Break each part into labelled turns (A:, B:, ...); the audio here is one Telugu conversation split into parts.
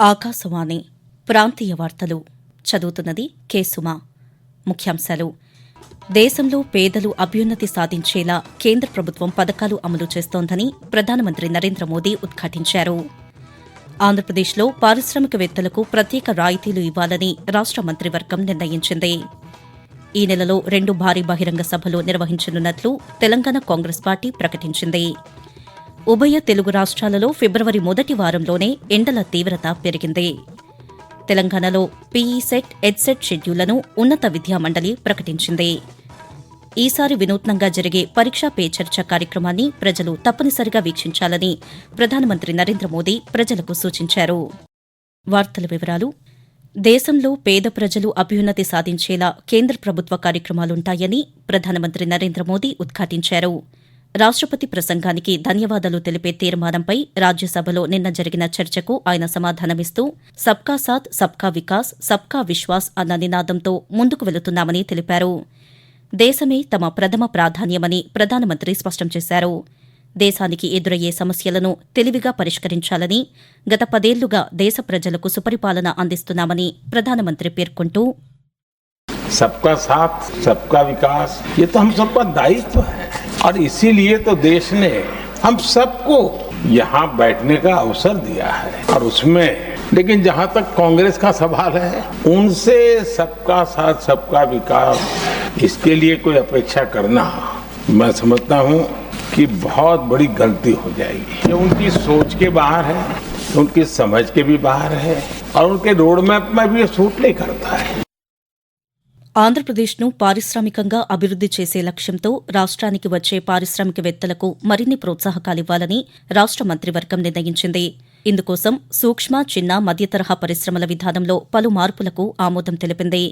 A: ఆకాశవాణి ప్రాంతీయ వార్తలు. చదువుతున్నది కె సుమ. ముఖ్యాంశాలు. దేశంలో పేదలు అభ్యున్నతి సాధించేలా కేంద్ర ప్రభుత్వం పథకాలు అమలు చేస్తోందని ప్రధానమంత్రి నరేంద్ర మోదీ ఉద్ఘాటించారు. ఆంధ్రప్రదేశ్లో పారిశ్రామికవేత్తలకు ప్రత్యేక రాయితీలు ఇవ్వాలని రాష్ట మంత్రివర్గం నిర్ణయించింది. ఈ నెలలో రెండు భారీ బహిరంగ సభలు నిర్వహించనున్నట్లు తెలంగాణ కాంగ్రెస్ పార్టీ ప్రకటించింది. ఉభయ తెలుగు రాష్ట్రాలలో ఫిబ్రవరి మొదటి వారంలోనే ఎండల తీవ్రత పెరిగింది. తెలంగాణలో పీఈ సెట్ ఎడ్సెట్ షెడ్యూళ్ళను ఉన్నత విద్యా మండలి ప్రకటించింది. ఈసారి వినూత్నంగా జరిగే పరీక్షా పే చర్చ కార్యక్రమాన్ని ప్రజలు తప్పనిసరిగా వీక్షించాలని ప్రధానమంత్రి నరేంద్ర మోదీ ప్రజలకు సూచించారు. వార్తల వివరాలు. దేశంలో పేద ప్రజలు అభ్యున్నతి సాధించేలా కేంద్ర ప్రభుత్వ కార్యక్రమాలుంటాయని ప్రధానమంత్రి నరేంద్ర మోదీ ఉద్ఘాటించారు. రాష్టపతి ప్రసంగానికి ధన్యవాదాలు తెలిపే తీర్మానంపై రాజ్యసభలో నిన్న జరిగిన చర్చకు ఆయన సమాధానమిస్తూ సబ్కా సాత్ సబ్కా వికాస్ సబ్కా విశ్వాస్ అన్న నినాదంతో ముందుకు వెళుతున్నామని తెలిపారు దేశమే తమ ప్రథమ ప్రాధాన్యమని ప్రధానమంత్రి స్పష్టం చేశారు దేశానికి ఎదురయ్యే సమస్యలను తెలివిగా పరిష్కరించాలని గత పదేళ్లుగా దేశ ప్రజలకు సుపరిపాలన అందిస్తున్నామని ప్రధానమంత్రి పేర్కొంటూ
B: सबका साथ सबका विकास ये तो हम सबका दायित्व है और इसीलिए तो देश ने हम सबको यहाँ बैठने का अवसर दिया है। और उसमें, लेकिन जहाँ तक कांग्रेस का सवाल है, उनसे सबका साथ, सबका विकास, इसके लिए कोई अपेक्षा करना, मैं समझता हूँ कि बहुत बड़ी गलती हो जाएगी। ये उनकी सोच के बाहर है, उनकी समझ के भी बाहर है, और उनके रोड मैप में भी ये सूट नहीं करता है।
A: ఆంధ్రప్రదేశ్ను పారిశ్రామికంగా అభివృద్ది చేసే లక్ష్యంతో రాష్ట్రానికి వచ్చే పారిశ్రామికవేత్తలకు మరిన్ని ప్రోత్సాహకాలివ్వాలని రాష్ట మంత్రివర్గం నిర్ణయించింది. ఇందుకోసం సూక్ష్మ చిన్న మధ్యతరహా పరిశ్రమల విధానంలో పలు మార్పులకు ఆమోదం తెలిపింది.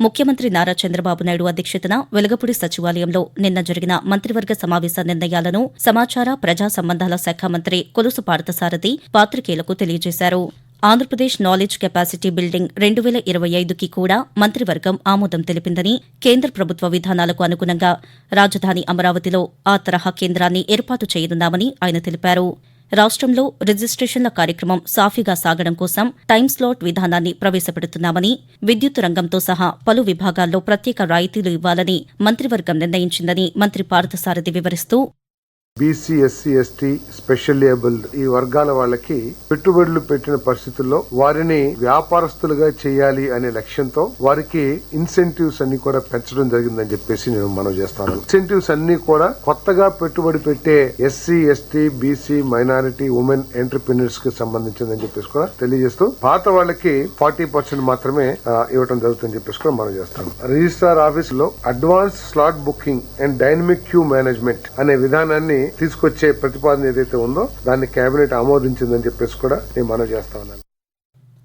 A: ముఖ్యమంత్రి నారా చంద్రబాబు నాయుడు అధ్యక్షతన వెలగపూడి సచివాలయంలో నిన్న జరిగిన మంత్రివర్గ సమావేశ నిర్ణయాలను సమాచార ప్రజా సంబంధాల శాఖ మంత్రి కొలుసు పార్థసారథి పాత్రికేయులకు తెలియజేశారు. ఆంధ్రప్రదేశ్ నాలెడ్జ్ కెపాసిటీ బిల్డింగ్ రెండు వేల ఇరవై ఐదుకి కూడా మంత్రివర్గం ఆమోదం తెలిపిందని కేంద్ర ప్రభుత్వ విధానాలకు అనుగుణంగా రాజధాని అమరావతిలో ఆ తరహా కేంద్రాన్ని ఏర్పాటు చేయనున్నామని ఆయన తెలిపారు. రాష్ట్రంలో రిజిస్ట్రేషన్ల కార్యక్రమం సాఫీగా సాగడం కోసం టైం స్లాట్ విధానాన్ని ప్రవేశపెడుతున్నామని విద్యుత్ రంగంతో సహా పలు విభాగాల్లో ప్రత్యేక రాయితీలు ఇవ్వాలని మంత్రివర్గం నిర్ణయించిందని మంత్రి పార్థసారథి వివరిస్తూ
C: BC SC ST special abled ఈ వర్గాల వాళ్ళకి పెట్టుబడులు పెట్టిన పరిస్థితుల్లో వారిని వ్యాపారస్తులుగా చేయాలి అనే లక్ష్యంతో వారికి ఇన్సెంటివ్స్ అన్ని కూడా పెంచడం జరిగిందని చెప్పేసి నేను మనం చేస్తాను. ఇన్సెంటివ్స్ అన్ని కూడా కొత్తగా పెట్టుబడి పెట్టే SC ST BC minority women ఎంటర్ప్రినర్స్కి సంబంధించిందని చెప్పేసి కూడా తెలియజేస్తూ పాత వాళ్ళకి ఫార్టీ పర్సెంట్ మాత్రమే ఇవ్వడం జరుగుతుందని చెప్పేసి కూడా మనం చేస్తాం రిజిస్ట్రార్ ఆఫీస్లో advance slot booking and dynamic queue management అనే విధానాన్ని తీసుకొచ్చే ప్రతిపాదన ఏదైతే ఉందో దాన్ని కేబినెట్ ఆమోదించిందని చెప్పేసి కూడా నేను మనం చేస్తా ఉన్నాను.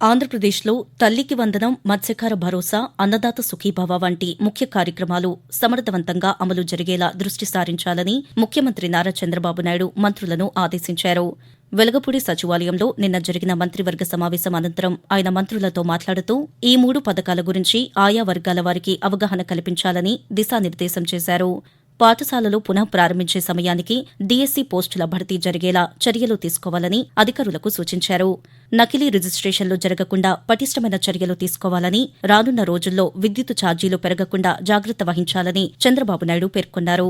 A: ఆంధ్రప్రదేశ్లో తల్లికి వందనం మత్స్యకార భరోసా అన్నదాత సుఖీభవ వంటి ముఖ్య కార్యక్రమాలు సమర్థవంతంగా అమలు జరిగేలా దృష్టి సారించాలని ముఖ్యమంత్రి నారా చంద్రబాబు నాయుడు మంత్రులను ఆదేశించారు. వెలగపూడి సచివాలయంలో నిన్న జరిగిన మంత్రివర్గ సమావేశం అనంతరం ఆయన మంత్రులతో మాట్లాడుతూ ఈ మూడు పథకాల గురించి ఆయా వర్గాల వారికి అవగాహన కల్పించాలని దిశానిర్దేశం చేశారు. పాఠశాలలు పునః ప్రారంభించే సమయానికి డీఎస్సీ పోస్టుల భర్తీ జరిగేలా చర్యలు తీసుకోవాలని అధికారులకు సూచించారు. నకిలీ రిజిస్ట్రేషన్లు జరగకుండా పటిష్టమైన చర్యలు తీసుకోవాలని రానున్న రోజుల్లో విద్యుత్ ఛార్జీలు పెరగకుండా జాగ్రత్త వహించాలని చంద్రబాబు నాయుడు పేర్కొన్నారు.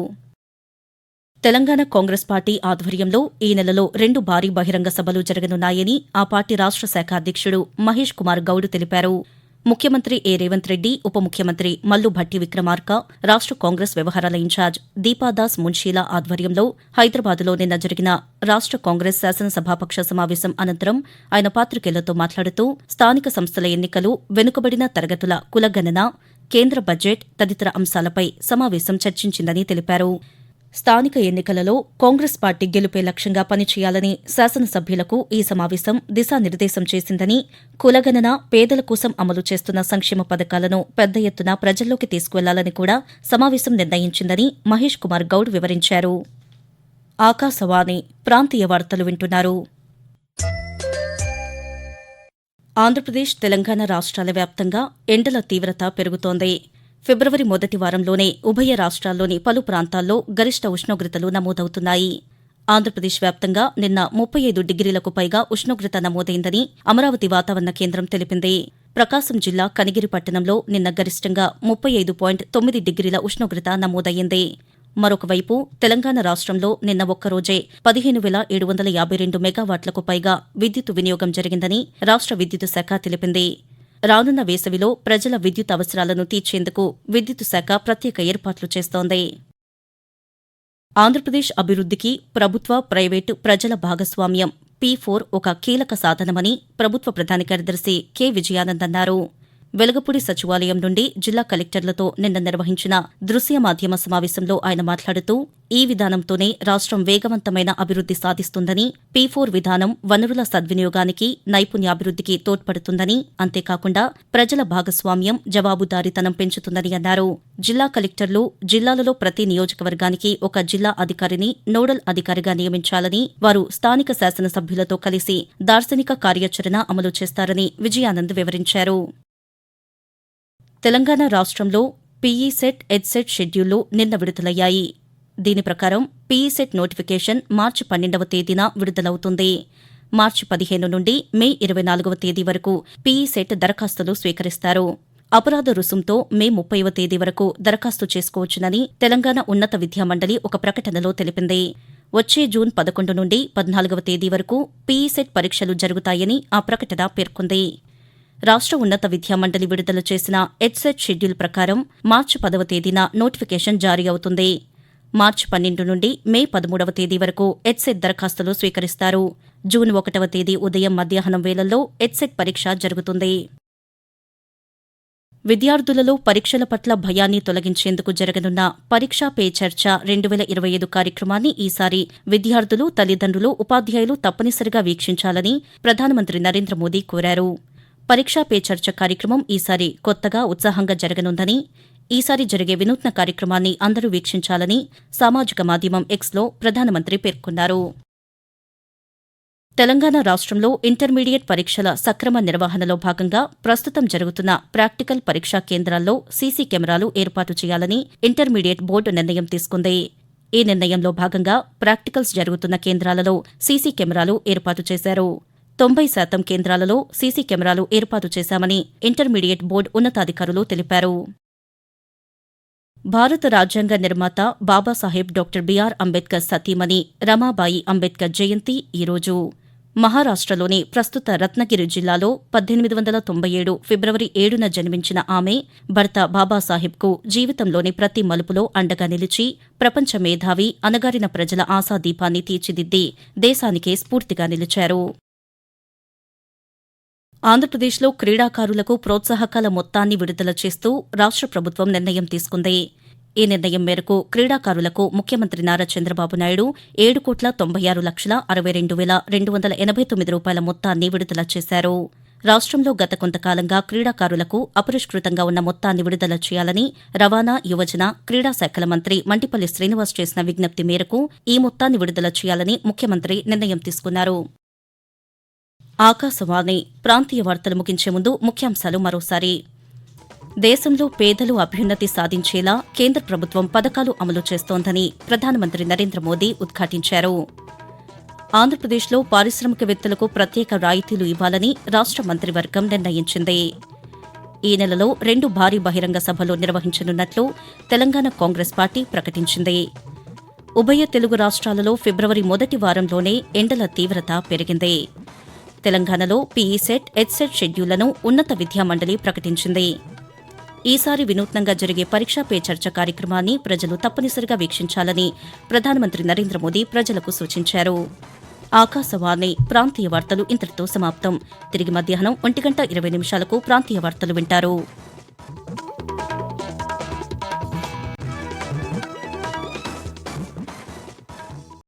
A: తెలంగాణ కాంగ్రెస్ పార్టీ ఆధ్వర్యంలో ఈ నెలలో రెండు భారీ బహిరంగ సభలు జరగనున్నాయని ఆ పార్టీ రాష్ట్ర శాఖ అధ్యక్షుడు మహేష్ కుమార్ గౌడ్ తెలిపారు. ముఖ్యమంత్రి ఏ రేవంత్ రెడ్డి ఉప ముఖ్యమంత్రి మల్లు భట్టి విక్రమార్క రాష్ట్ర కాంగ్రెస్ వ్యవహారాల ఇన్ఛార్జ్ దీపాదాస్ మున్షీల ఆధ్వర్యంలో హైదరాబాద్లో నిన్న జరిగిన రాష్ట్ర కాంగ్రెస్ శాసనసభాపక్ష సమావేశం అనంతరం ఆయన పాత్రికేయులతో మాట్లాడుతూ స్థానిక సంస్థల ఎన్నికలు వెనుకబడిన తరగతుల కులగణన కేంద్ర బడ్జెట్ తదితర అంశాలపై సమావేశం చర్చించిందని తెలిపారు. స్థానిక ఎన్నికలలో కాంగ్రెస్ పార్టీ గెలుపే లక్ష్యంగా పనిచేయాలని శాసనసభ్యులకు ఈ సమావేశం దిశానిర్దేశం చేసిందని కులగణన పేదల కోసం అమలు చేస్తున్న సంక్షేమ పథకాలను పెద్ద ఎత్తున ప్రజల్లోకి తీసుకువెళ్ళాలని కూడా సమావేశం నిర్ణయించిందని మహేష్ కుమార్ గౌడ్ వివరించారు. ఆకాశవాణి ప్రాంతీయ వార్తలు వింటున్నారు. ఆంధ్రప్రదేశ్ తెలంగాణ రాష్ట్రాల వ్యాప్తంగా ఎండల తీవ్రత పెరుగుతోంది. ఫిబ్రవరి మొదటి వారంలోనే ఉభయ రాష్ట్రాల్లోని పలు ప్రాంతాల్లో గరిష్ట ఉష్ణోగ్రతలు నమోదవుతున్నాయి. ఆంధ్రప్రదేశ్ వ్యాప్తంగా నిన్న ముప్పై ఐదు డిగ్రీలకు పైగా ఉష్ణోగ్రత నమోదైందని అమరావతి వాతావరణ కేంద్రం తెలిపింది. ప్రకాశం జిల్లా కనిగిరి పట్టణంలో నిన్న గరిష్టంగా ముప్పై ఐదు పాయింట్ తొమ్మిది డిగ్రీల ఉష్ణోగ్రత నమోదయ్యింది. మరొకవైపు తెలంగాణ రాష్ట్రంలో నిన్న ఒక్కరోజే పదిహేను వేల ఏడు వందల యాభై రెండు మెగావాట్లకు పైగా విద్యుత్ వినియోగం జరిగిందని రాష్ట్ర విద్యుత్ శాఖ తెలిపింది. రానున్న వేసవిలో ప్రజల విద్యుత్ అవసరాలను తీర్చేందుకు విద్యుత్ శాఖ ప్రత్యేక ఏర్పాట్లు చేస్తోంది. ఆంధ్రప్రదేశ్ అభివృద్ధికి ప్రభుత్వ ప్రైవేటు ప్రజల భాగస్వామ్యం పీ ఫోర్ ఒక కీలక సాధనమని ప్రభుత్వ ప్రధాన కార్యదర్శి కె. విజయానంద్ అన్నారు. వెలగపూడి సచివాలయం నుండి జిల్లా కలెక్టర్లతో నిన్న నిర్వహించిన దృశ్య మాధ్యమ సమావేశంలో ఆయన మాట్లాడుతూ ఈ విధానంతోనే రాష్ట్రం వేగవంతమైన అభివృద్ది సాధిస్తుందని పీ ఫోర్ విధానం వనరుల సద్వినియోగానికి నైపుణ్యాభివృద్దికి తోడ్పడుతుందని అంతేకాకుండా ప్రజల భాగస్వామ్యం జవాబుదారీతనం పెంచుతుందని అన్నారు. జిల్లా కలెక్టర్లు జిల్లాలలో ప్రతి నియోజకవర్గానికి ఒక జిల్లా అధికారిని నోడల్ అధికారిగా నియమించాలని వారు స్థానిక శాసనసభ్యులతో కలిసి దార్శనిక కార్యాచరణ అమలు చేస్తారని విజయానంద్ వివరించారు. తెలంగాణ రాష్ట్రంలో పీఈ సెట్ ఎడ్సెట్ షెడ్యూళ్ళు నిన్న విడుదలయ్యాయి. దీని ప్రకారం పీఈ సెట్ నోటిఫికేషన్ మార్చి పన్నెండవ తేదీన విడుదలవుతుంది. మార్చి పదిహేను నుండి మే ఇరవై నాలుగవ తేదీ వరకు పీఈ సెట్ దరఖాస్తులు స్వీకరిస్తారు. అపరాధ రుసుంతో మే ముప్పైవ తేదీ వరకు దరఖాస్తు చేసుకోవచ్చునని తెలంగాణ ఉన్నత విద్యామండలి ఒక ప్రకటనలో తెలిపింది. వచ్చే జూన్ పదకొండు నుండి పద్నాలుగవ తేదీ వరకు పీఈసెట్ పరీక్షలు జరుగుతాయని ఆ ప్రకటన పేర్కొంది. రాష్ట్ర ఉన్నత విద్యామండలి విడుదల చేసిన ఎడ్సెట్ షెడ్యూల్ ప్రకారం మార్చి పదవ తేదీన నోటిఫికేషన్ జారీ అవుతుంది. మార్చి పన్నెండు నుండి మే పదమూడవ తేదీ వరకు ఎడ్సెట్ దరఖాస్తులు స్వీకరిస్తారు. జూన్ ఒకటవ తేదీ ఉదయం మధ్యాహ్నం వేళల్లో ఎడ్సెట్ పరీక్ష జరుగుతుంది. విద్యార్థులలో పరీక్షల పట్ల భయాన్ని తొలగించేందుకు జరగనున్న పరీక్షా పే చర్చ రెండు వేల ఇరవై ఐదు కార్యక్రమాన్ని ఈసారి విద్యార్థులు తల్లిదండ్రులు ఉపాధ్యాయులు తప్పనిసరిగా వీక్షించాలని ప్రధానమంత్రి నరేంద్ర మోదీ కోరారు. పరీక్షా పే చర్చ కార్యక్రమం ఈసారి కొత్తగా ఉత్సాహంగా జరగనుందని ఈసారి జరిగే వినూత్న కార్యక్రమాన్ని అందరూ వీక్షించాలని సామాజిక మాధ్యమం ఎక్స్లో ప్రధానమంత్రి పేర్కొన్నారు. తెలంగాణ రాష్ట్రంలో ఇంటర్మీడియట్ పరీక్షల సక్రమ నిర్వహణలో భాగంగా ప్రస్తుతం జరుగుతున్న ప్రాక్టికల్ పరీక్షా కేంద్రాల్లో సీసీ కెమెరాలు ఏర్పాటు చేయాలని ఇంటర్మీడియట్ బోర్డు నిర్ణయం తీసుకుంది. ఈ నిర్ణయంలో భాగంగా ప్రాక్టికల్స్ జరుగుతున్న కేంద్రాలలో సీసీ కెమెరాలు ఏర్పాటు చేశారు. తొంభై శాతం కేంద్రాలలో సీసీ కెమెరాలు ఏర్పాటు చేశామని ఇంటర్మీడియట్ బోర్డు ఉన్నతాధికారులు తెలిపారు. భారత రాజ్యాంగ నిర్మాత బాబాసాహెబ్ డాక్టర్ బిఆర్ అంబేద్కర్ సతీమణి రమాబాయి అంబేద్కర్ జయంతి ఈరోజు. మహారాష్టలోని ప్రస్తుత రత్నగిరి జిల్లాలో పద్దెనిమిది వందల తొంభై ఏడు ఫిబ్రవరి ఏడున జన్మించిన ఆమె భర్త బాబాసాహెబ్కు జీవితంలోని ప్రతి మలుపులో అండగా నిలిచి ప్రపంచ మేధావి అనగారిన ప్రజల ఆశాదీపాన్ని తీర్చిదిద్ది దేశానికే స్ఫూర్తిగా నిలిచారు. ఆంధ్రప్రదేశ్లో క్రీడాకారులకు ప్రోత్సాహకాల మొత్తాన్ని విడుదల చేస్తూ రాష్ట్ర ప్రభుత్వం నిర్ణయం తీసుకుంది. ఈ నిర్ణయం మేరకు క్రీడాకారులకు ముఖ్యమంత్రి నారా చంద్రబాబు నాయుడు ఏడు కోట్ల తొంభై ఆరు లక్షల అరవై రెండు వేల రెండు వందల ఎనభై తొమ్మిది రూపాయల మొత్తాన్ని విడుదల చేశారు. రాష్ట్రంలో గత కొంతకాలంగా క్రీడాకారులకు అపరిష్కృతంగా ఉన్న మొత్తాన్ని విడుదల చేయాలని రవాణా యువజన క్రీడా శాఖల మంత్రి మంటిపల్లి శ్రీనివాస్ చేసిన విజ్ఞప్తి మేరకు ఈ మొత్తాన్ని విడుదల చేయాలని ముఖ్యమంత్రి నిర్ణయం తీసుకున్నారు. ఆకాశవాణి ప్రాంతీయ వార్తలు ముగించే ముందు ముఖ్యాంశాలు మరోసారి. దేశంలో పేదలు అభ్యున్నతి సాధించేలా కేంద్ర ప్రభుత్వం పథకాలు అమలు చేస్తోందని ప్రధానమంత్రి నరేంద్ర మోదీ ఉద్ఘాటించారు. ఆంధ్రప్రదేశ్లో పారిశ్రామికవేత్తలకు ప్రత్యేక రాయితీలు ఇవ్వాలని రాష్ట్ర మంత్రివర్గం నిర్ణయించింది. ఈ నెలలో రెండు భారీ బహిరంగ సభలు నిర్వహించనున్నట్లు తెలంగాణ కాంగ్రెస్ పార్టీ ప్రకటించింది. ఉభయ తెలుగు రాష్ట్రాలలో ఫిబ్రవరి మొదటి వారంలోనే ఎండల తీవ్రత పెరిగింది. తెలంగాణలో పీఈ సెట్ ఎడ్సెట్ షెడ్యూళ్ళను ఉన్నత విద్యామండలి ప్రకటించింది. ఈసారి వినూత్నంగా జరిగే పరీక్షా పే చర్చ కార్యక్రమాన్ని ప్రజలు తప్పనిసరిగా వీక్షించాలని ప్రధానమంత్రి నరేంద్ర మోదీ ప్రజలకు సూచించారు. ఆకాశవాణి ప్రాంతీయ వార్తలు ఇంతటితో సమాప్తం. తిరిగి మధ్యాహ్నం ఒంటి గంట ఇరవై నిమిషాలకు ప్రాంతీయ వార్తలు వింటారు.